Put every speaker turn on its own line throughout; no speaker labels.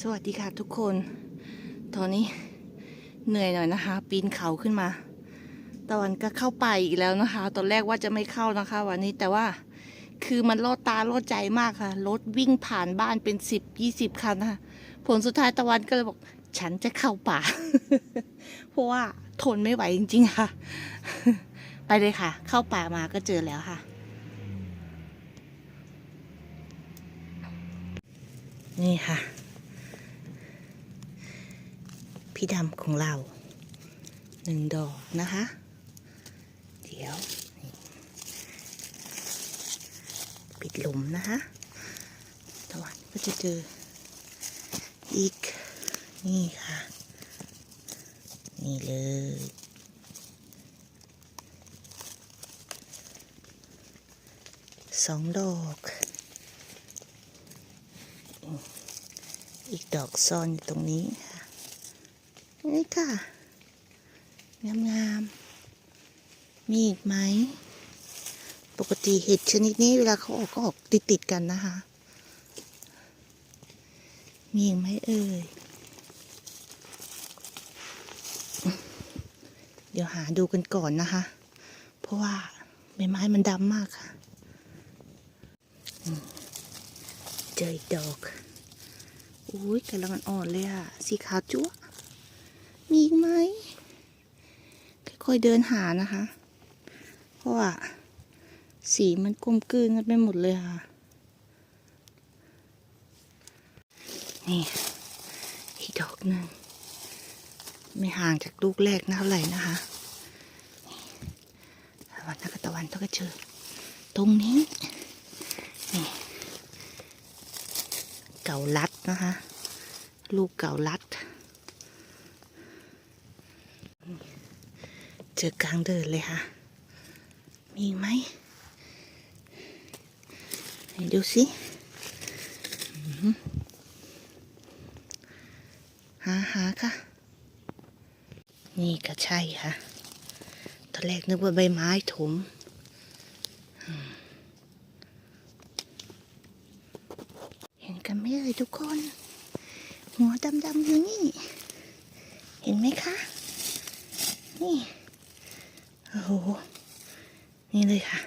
สวัสดีค่ะทุกคน ตอนนี้เหนื่อยหน่อยนะคะ ปีนเขาขึ้นมาตะวันก็เข้าไปอีกแล้วนะคะ ตอนแรกว่าจะไม่เข้านะคะ วันนี้แต่ว่าคือมันล่อตาล่อใจมากค่ะ รถวิ่งผ่านบ้านเป็นสิบยี่สิบคันนะคะผลสุดท้ายตะวันก็เลยบอก ฉันจะเข้าป่า เพราะว่าทนไม่ไหวจริงๆค่ะ ไปเลยค่ะ เข้าป่ามาก็เจอแล้วค่ะ นี่ค่ะ พี่ดำของเราหนึ่งดอกนะคะ เดี๋ยว ปิดหลุมนะคะตะวันก็จะเจออีก นี่ค่ะ นี่เลยสองดอก อีกดอกซ่อนอยู่ตรงนี้ค่ะ นี่ค่ะ งามงามๆมีอีกไหม ปกติเห็ดชนิดนี้เวลาเขาออกก็ออกติดติดๆกันนะคะ มีอีกไหมเอ่ย เดี๋ยวหาดูกันก่อนนะคะ เพราะว่าใบไม้มันดำมากค่ะเจออีกดอก อุ้ยกำลังอ่อนเลยอะสีขาวจั๊วะ มีอีกไหมค่อยๆเดินหานะคะ เพราะว่าสีมันกลมกลืนกันไปหมดเลยค่ะ นี่อีกดอกหนึ่งไม่ห่างจากลูกแรกนะเท่าไหร่นะคะตะวันนักตะวันต้องก็เจอ ตรงนี้ นี่ เก่าลัดนะคะ ลูกเก่าลัด เจอกลางเดินเลยค่ะ มีไหมไหนดูสิหาหาค่ะ นี่ก็ใช่ค่ะ ตอนแรกนึกว่าใบไม้ถมอืมเห็นกันไหมเอ่ยทุกคน หัวดำๆอยู่นี่ เห็นไหมคะ นี่ โห นี่เลยค่ะ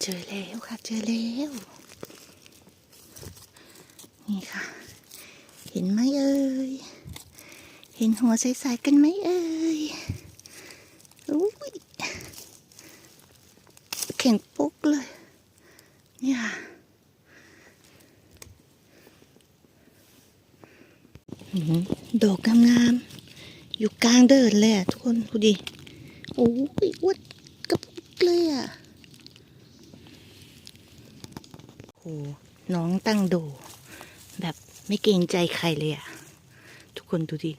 เจอแล้วค่ะ เจอแล้ว นี่ค่ะ เห็นไหมเอ่ย เห็นหัวใสๆกันไหมเอ่ยอุ้ยแข็งปุ๊กเลย เนี่ยค่ะอื้อหือดอกงามๆ อยู่กลาง เดินเลยอะทุกคนดูดิ โอ้ยอวดกระปุกเลยอะโอ้น้องตั้งโด แบบไม่เกรงใจใครเลยอะ ทุกคนดูดิ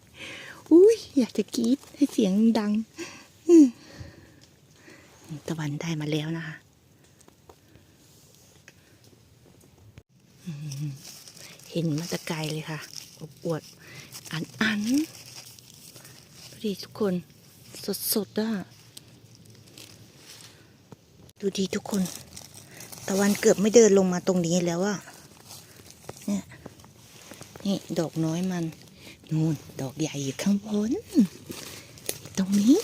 อุ้ยอยากจะกรี๊ดให้เสียงดังตะวันได้มาแล้วนะคะเห็นมาตะไกลเลยค่ะอบอวดอันอัน ดูดิทุกคนสดสดๆอะดูดีทุกคน ตะวันเกือบไม่เดินลงมาตรงนี้แล้วอะเนี่ยนี่ดอกน้อยมันนู่นดอกใหญ่อยู่ข้างบน ตรงนี้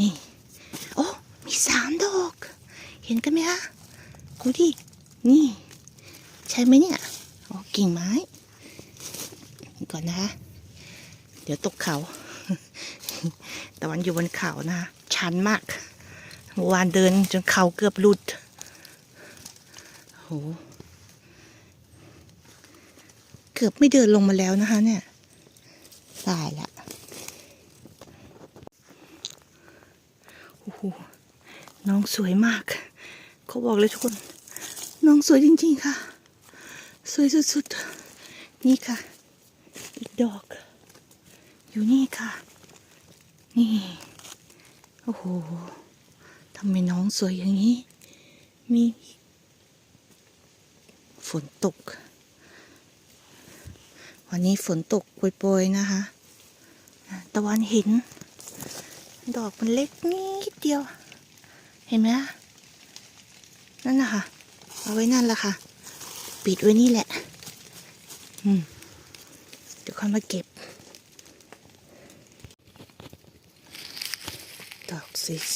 นี่ โอ้ มีสามดอก เห็นกันไหมคะดูดิ นี่ ใช่ไหมเนี่ยอ๋อกิ่งไม้ ก่อนนะคะ เดี๋ยวตกเขา ตะวันอยู่บนเขานะคะชันมากเมื่อวานเดินจนเขาเกือบหลุดโหเกือบไม่เดินลงมาแล้วนะคะ เนี่ย ตายละโอ้โหน้องสวยมาก เขาบอกเลยทุกคน น้องสวยจริงๆค่ะ สวยสุดๆ นี่ค่ะ อีกดอก อยู่นี่ค่ะ นี่ โอ้โหทำไมน้องสวยอย่างนี้ มี ฝนตก วันนี้ฝนตกโปรยๆนะคะ ตะวันเห็น ดอกมันเล็กนิดเดียว เห็นไหมนั่นนะคะเอาไว้นั่นละค่ะ ปิดไว้นี่แหละ อืม เดี๋ยวค่อยมาเก็บ ดอก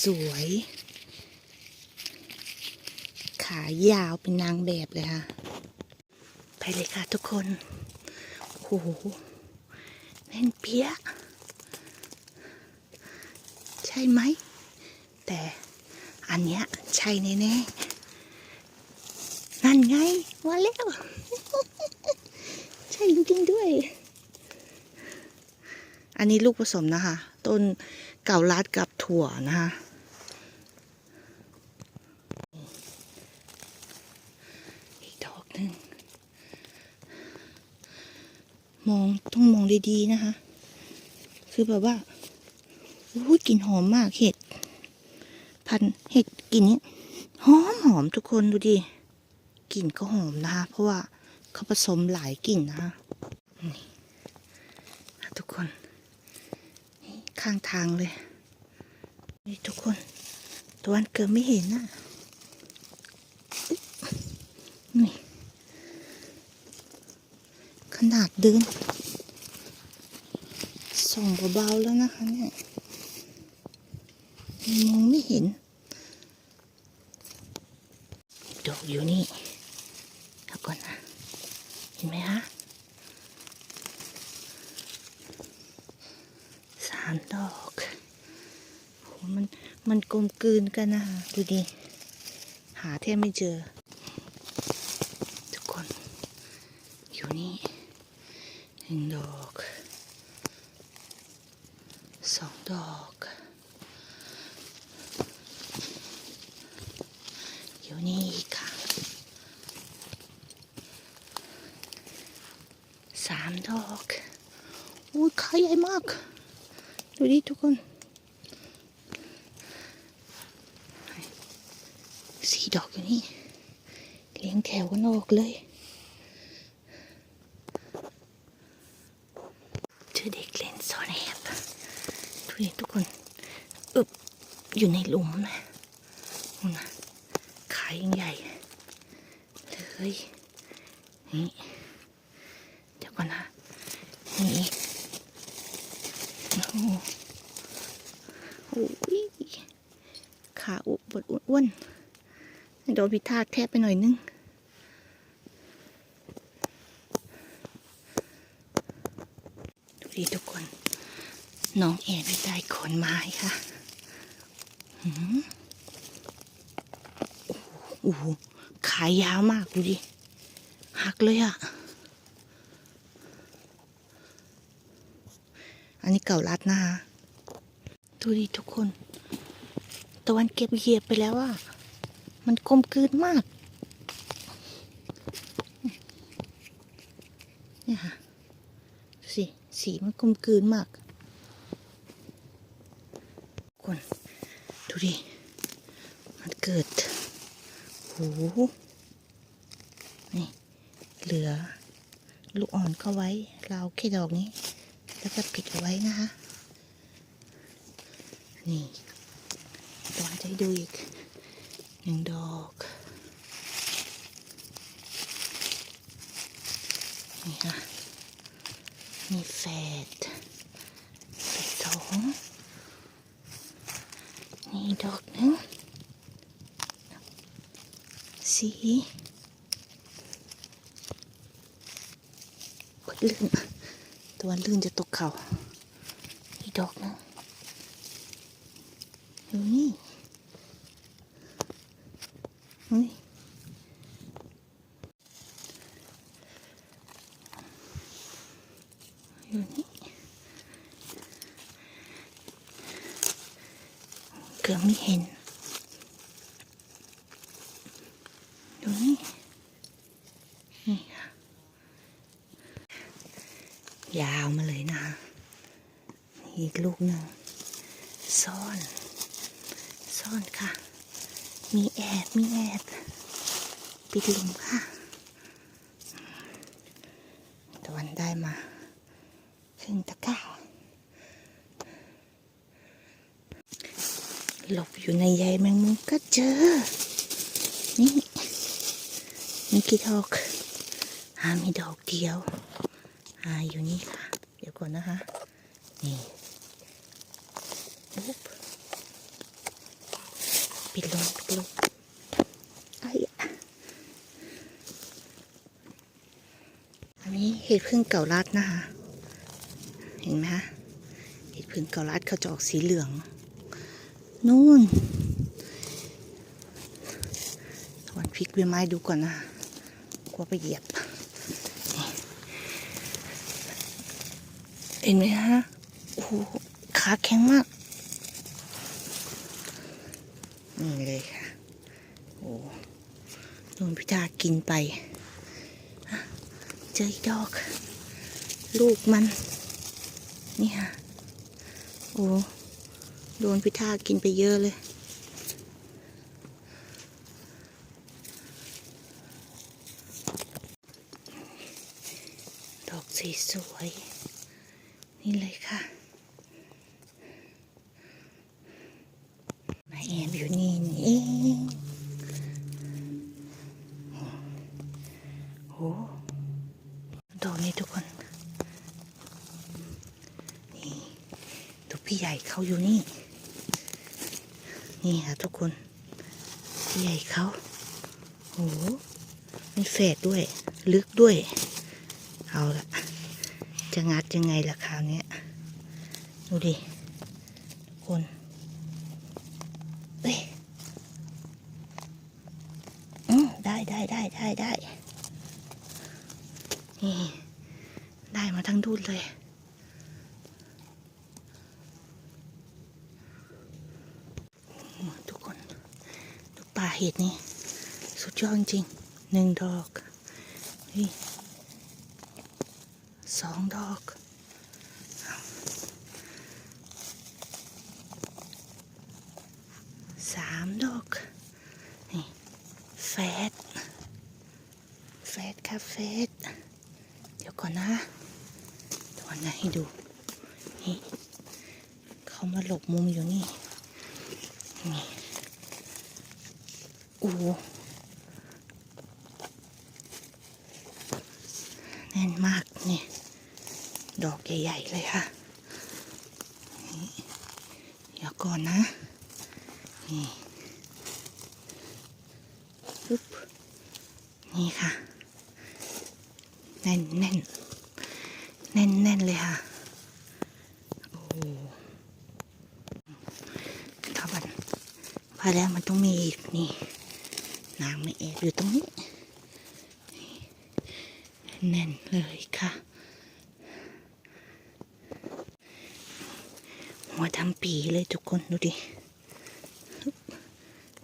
สวยๆ ขายาวเป็นนางแบบเลยค่ะ ไปเลยค่ะทุกคน โอ้โหแน่นเปี้ย ใช่ไหม แต่อันเนี้ยใช่แน่ๆ นั่นไงว่าแล้ว ใช่จริงๆด้วย อันนี้ลูกผสมนะคะ ต้นเก่าลัดกับ ถั่วนะคะอีกดอกหนึ่งมองต้องมองดีๆนะคะ คือแบบว่าอู้กลิ่นหอมมากเห็ด พันเห็ดกลิ่นนี้หอมหอมทุกคนดูดิกลิ่นก็หอมนะคะเพราะว่าเขาผสมหลายกลิ่นนะคะนี่ทุกคน ข้างทางเลย นี่ทุกคนตะวันเกิดไม่เห็นน่ะนี่ขนาดเดินส่องเบาๆแล้วนะคะเนี่ยมองไม่เห็นดอกอยู่นี่แล้วก่อนนะ เห็นไหมคะสามดอกโหมันมัน กลมกลืนกันนะคะ ดูดิ หาแทบไม่เจอ ทุกคน อยู่นี่หนึ่งดอกสองดอกอยู่นี่ค่ะสามดอกอุ้ยขาใหญ่มาก ดูดิทุกคน สี่ดอกอยู่นี่ เลี้ยงแถวกัน ออกเลยเจอเด็กเล่นซ่อนแอบดูดิทุกคนอึบอยู่ในหลุมนะนู่นนะขายังใหญ่ เลยนี่เดี๋ยวก่อนนะนี่โอ้โหโอ้ยขาอุบดอ้วนโดนพิธาแทบไปหน่อยนึง ดูดิทุกคน น้องแอนไม่ได้ขนไม้ค่ะหืมโอ้โหขายาวมากดูดิ หักเลยอะ่ะ อันนี้เก่ารัดนะคะดูดิทุกคน ตะวันเก็บเหยียบไปแล้วอะมันกลมกลืนมาก เนี่ยค่ะสิ สีมันกลมกลืนมาก คนดูดิ มัน เกิดโหนี่เหลือ ลูกอ่อนเข้าไว้ เราแค่ดอกนี้ แล้วก็ปิดเอาไว้นะคะนี่ตอนจะดูอีกหนึ่งดอกนี่ค่ะมีแฝดแฝดสองนี่ดอกหนึ่ง สีลื่น ตัวลื่นจะตกเขาอีกดอกนึงอยู่นี่นี่อยู่นี่เกือบไม่เห็นดูนี่นี่ค่ะ ยาวมาเลยนะนี่ อีกลูกหนึ่ง ซ่อน ซ่อนค่ะ มีแอบมีแอบปิดหลุมค่ะตะวันได้มาครึ่งตะก้าหลบอยู่ในใยแมงมุมก็เจอ นี่มีกี่ดอกหามีดอกเดียวหาอยู่นี่ค่ะ เดี๋ยวก่อนนะคะ นี่ปุ๊บ ปิดลงปิดลงไอ้อันนี้เห็ดพึ่งเก่าลัดนะคะ เห็นไหมคะเห็ดพึ่งเก่าลัดเขาจะออกสีเหลือง นู่นถอนพริกใบไม้ดูก่อนนะกลัวไปเหยียบ เห็นไหมฮะ โอ้โหขาแข็งมาก นี่เลยค่ะ โอ้โดนพิธากินไป เจออีกดอก ลูกมัน นี่ค่ะ โอ้โดนพิธากินไปเยอะเลยดอกสีสวย นี่เลยค่ะ มาแอบอยู่นี่นี่เองโอ้ดอกนี้ทุกคน นี่ดูพี่ใหญ่ เขาอยู่นี่ นี่ค่ะทุกคนใหญ่เขาโอ้มีแฝดด้วย ลึกด้วย เอาละจะงัดยังไงล่ะคราวนี้ดูดิคนเอ้ยอืมได้ได้ได้ได้ได้นี่ได้มาทั้งดุนเลย ทุกคนดูป่า เห็ดนี่สุดยอดจริงหนึ่งดอกนี่สองดอก สามดอก นี่แฟดแฟดค่ะแฟดเดี๋ยวก่อนนะตัวไหนให้ดู นี่ เขามาหลบมุมอยู่นี่ นี่ อ้แน่นมากนี่ ดอกใหญ่ ๆ เลยค่ะนี่เดี๋ยวก่อนนะ นี่ปุ๊บนี่ค่ะ แน่นแน่นแน่นแน่นเลยค่ะ โอ้ถ้ามันพอแล้วมันต้องมีอีกนี่างไม่แอบอยู่ตรงนี้ แน่นเลยค่ะ หัวทำปีเลยทุกคนดูดิ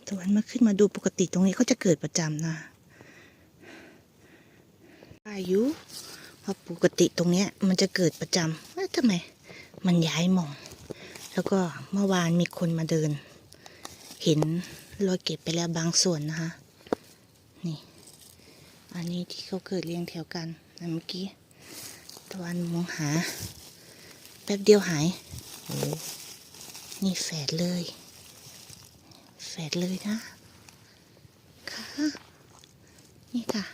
ตะวันมาขึ้นมาดูปกติตรงนี้เขาจะเกิดประจำนะอายุเพราะปกติตรงเนี้ย มันจะเกิดประจำเอ้ยทำไม มันย้ายหมอง แล้วก็เมื่อวานมีคนมาเดิน เห็นรอยเก็บไปแล้วบางส่วนนะคะ นี่ อันนี้ที่เขาเกิดเรียงแถวกันเมื่อกี้ตะวันมองหา แป๊บเดียวหาย โอ้นี่แฝดเลย แฝดเลยนะ ค่ะ นี่ค่ะ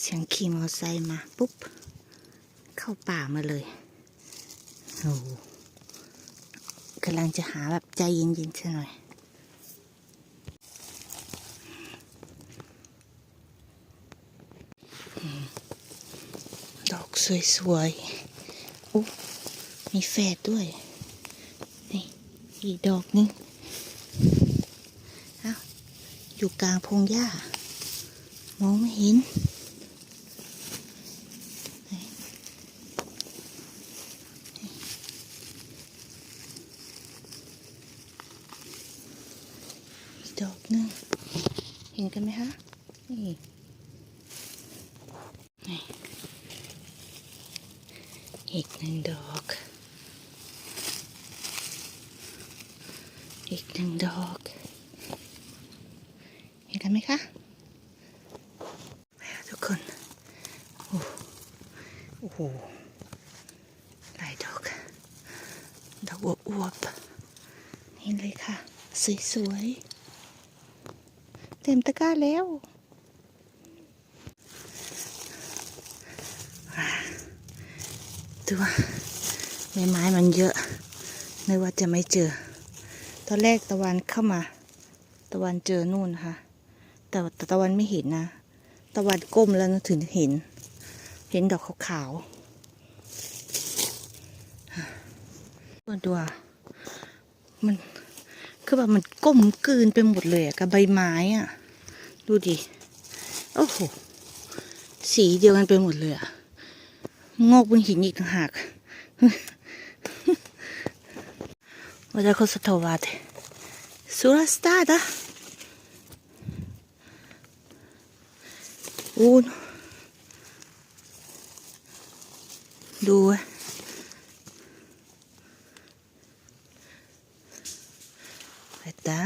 เสียงขี่มอไซค์มา ปุ๊บ เข้าป่ามาเลย โอ้กำลังจะหาแบบใจเย็นๆซะหน่อยดอกสวยๆ อุ๊มีแฝดด้วย นี่ อีกดอกนึงเอ้าอยู่กลางพงหญ้า มองไม่เห็นดอกนึงเห็นกันไหมคะ นี่ อีกหนึ่งดอก อีกหนึ่งดอก เห็นกันไหมคะทุกคน โอ้โหหลายดอก ดอกอวบอวบๆนี่เลยค่ะ สวยๆ เต็มตะกร้าแล้วอ่า ตัวใบไม้มันเยอะนึกว่าจะไม่เจอ ตอนแรกตะวันเข้ามา ตะวันเจอนู่นค่ะ แต่ตะวันไม่เห็นนะ ตะวันก้มแล้วถึงเห็น เห็นดอกขาวๆตัวตัวมันคือแบบมันก้มกลืนไปหมดเลยอะกับใบไม้อะดูดิ โอ้โห สีเดียวกันไปหมดเลยอะ งอกบนหินอีกต่างหากว่าจะเขสะทวาดสุรสตาดะอูนดูไปตา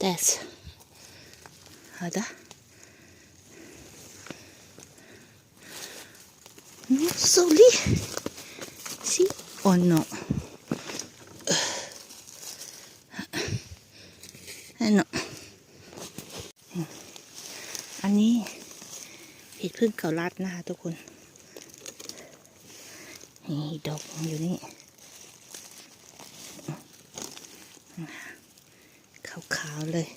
That's Sì o no? Eh no. อันนี้เห็ดพึ่งเกาลัดนะคะทุกคน นี่ดอกอยู่นี่ขาวๆเลย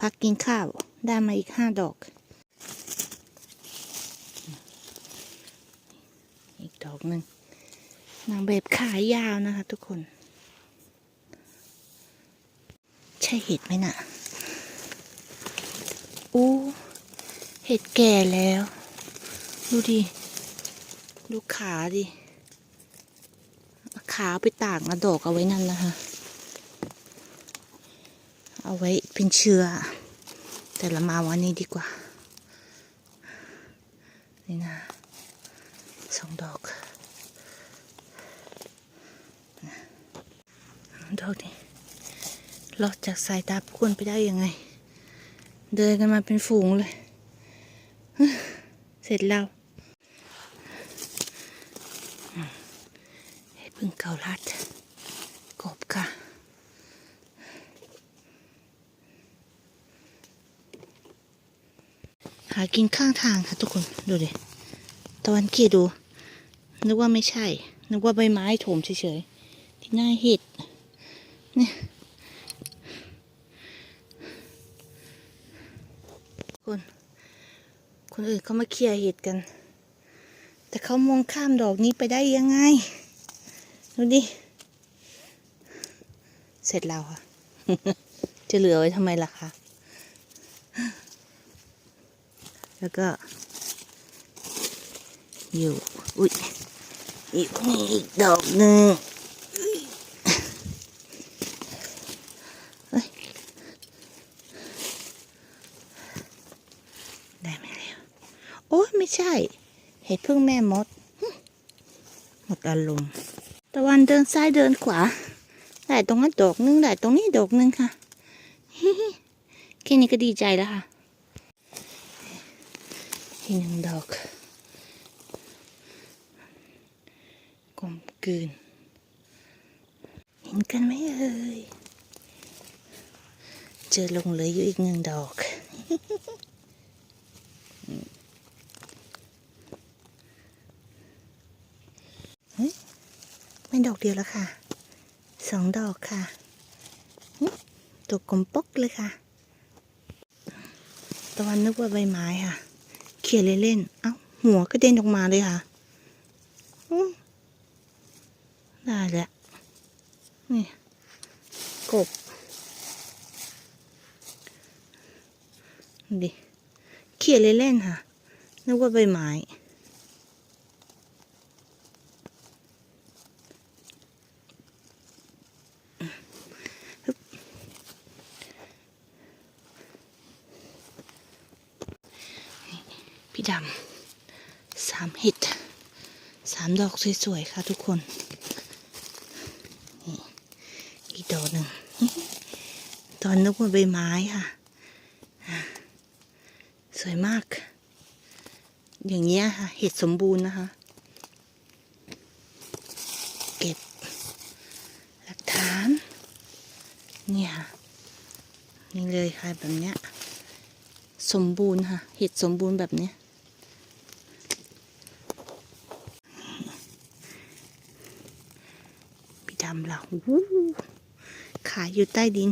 พักกินข้าว ได้มาอีกห้าดอก อีกดอกหนึ่งนางแบบขายยาวนะคะทุกคน ใช่เห็ดไหมน่ะ อู้เห็ดแก่แล้ว ดูดิ ดูขาดิ ขาไปต่ากนะดอกเอาไว้นั่นนะคะ เอาไว้เป็นเชื้อแต่ละมาวันนี้ดีกว่า นี่นะสองดอก ดอกนี้รอดจากสายตาพวนไปได้ยังไง เดินกันมาเป็นฝูงเลย เสร็จแล้วให้พึ่งเกาลัด กบค่ะ หา กินข้างทางค่ะทุกคนดูดิตะวันเกียดู นึกว่าไม่ใช่ นึกว่าใบไม้โถมเฉยๆที่หน้าเห็ดเนี่ยคนคนอื่นเขามาเคลียร์เห็ดกัน แต่เขามองข้ามดอกนี้ไปได้ยังไง ดูดิ เสร็จแล้วค่ะ จะเหลือไว้ทำไมล่ะคะ แล้วก็ อยู่ อุ้ยอีกนี่อีกดอกหนึ่งเอ้ยได้ไหมแล้วโอ้ยไม่ใช่ เห็ดพึ่งแม่มด หมดอารมณ์ตะวันเดินซ้ายเดินขวา ได้ตรงนั้นดอกหนึงได้ตรงนี้ดอกหนึงค่ะแค่นี้ก็ดีใจแล้วค่ะ อีกหนึ่งดอกกลมกลืนเห็นกันไหมเอ่ยเจอลงเหลยอยู่อีกหนึ่งดอกเฮ้ยไม่ดอกเดียวแล้วค่ะสองดอกค่ะตัวกลมปกเลยค่ะตะวันนึกว่าใบไม้ค่ะ เขี่ยเล่นๆ เอ้า หัวก็เด็นออกมาเลยค่ะ ได้แล้วนี่ กบ ดิ เขี่ยเล่นๆค่ะ นึกว่าใบไม้ พี่ดำสามเห็ดสามดอกสวยๆค่ะทุกคนอีกดอกหนึ่งตอนนึกว่าใบไม้ค่ะ สวยมาก อย่างเงี้ยค่ะเห็ดสมบูรณ์นะคะ เก็บ หลักฐาน เนี่ยนี่เลยค่ะแบบเนี้ย สมบูรณ์ค่ะ เห็ดสมบูรณ์แบบเนี้ย พี่ดำเราวู้ ขายอยู่ใต้ดิน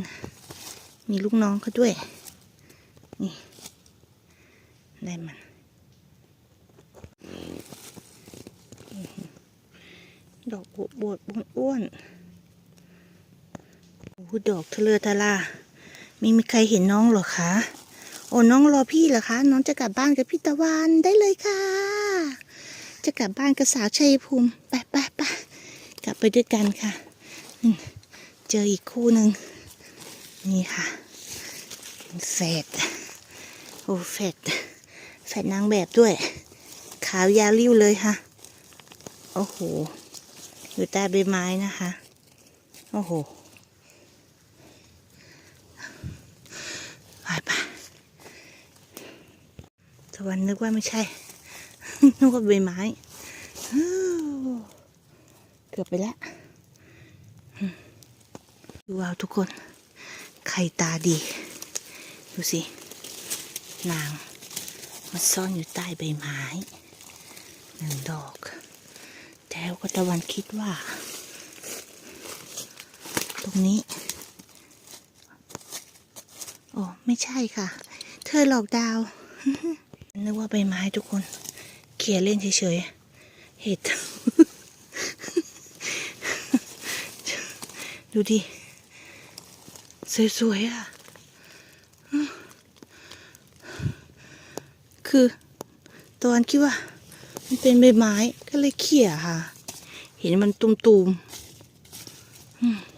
มีลูกน้องเขาด้วย นี่ ได้มัน ดอกบวบบวบอ้วนโอ้ดอกทะเลทะลาไม่มีใครเห็นน้องหรอคะ โอ้น้องรอพี่เหรอคะ น้องจะกลับบ้านกับพี่ตะวันได้เลยค่ะ จะกลับบ้านกับสาวชัยภูมิ ไปไปไปกลับไปด้วยกันค่ะ เจออีกคู่หนึ่งนี่ค่ะเป็นแฟดโอ้แฟดแฟดนางแบบด้วย ขาวยาวริ้วเลยค่ะ โอ้โห อยู่ใต้ใบไม้นะคะ โอ้โหไปไปตะวันนึกว่าไม่ใช่ นึกว่าใบไม้ เกือบไปแล้ว ดูเอาทุกคน ใครตาดี ดูสิ นางมาซ่อนอยู่ใต้ใบไม้หนึ่งดอก แต่ก็ตะวันคิดว่า ตรงนี้ โอ้ไม่ใช่ค่ะ เธอหลอกดาว นึกว่าใบไม้ทุกคน เขี่ยเล่นเฉยๆ เห็ด ดูดิ สวยๆอะคือตอนคิดว่า มันเป็นใบไม้ก็เลยเขี่ยค่ะ เห็นมันตุ่มๆ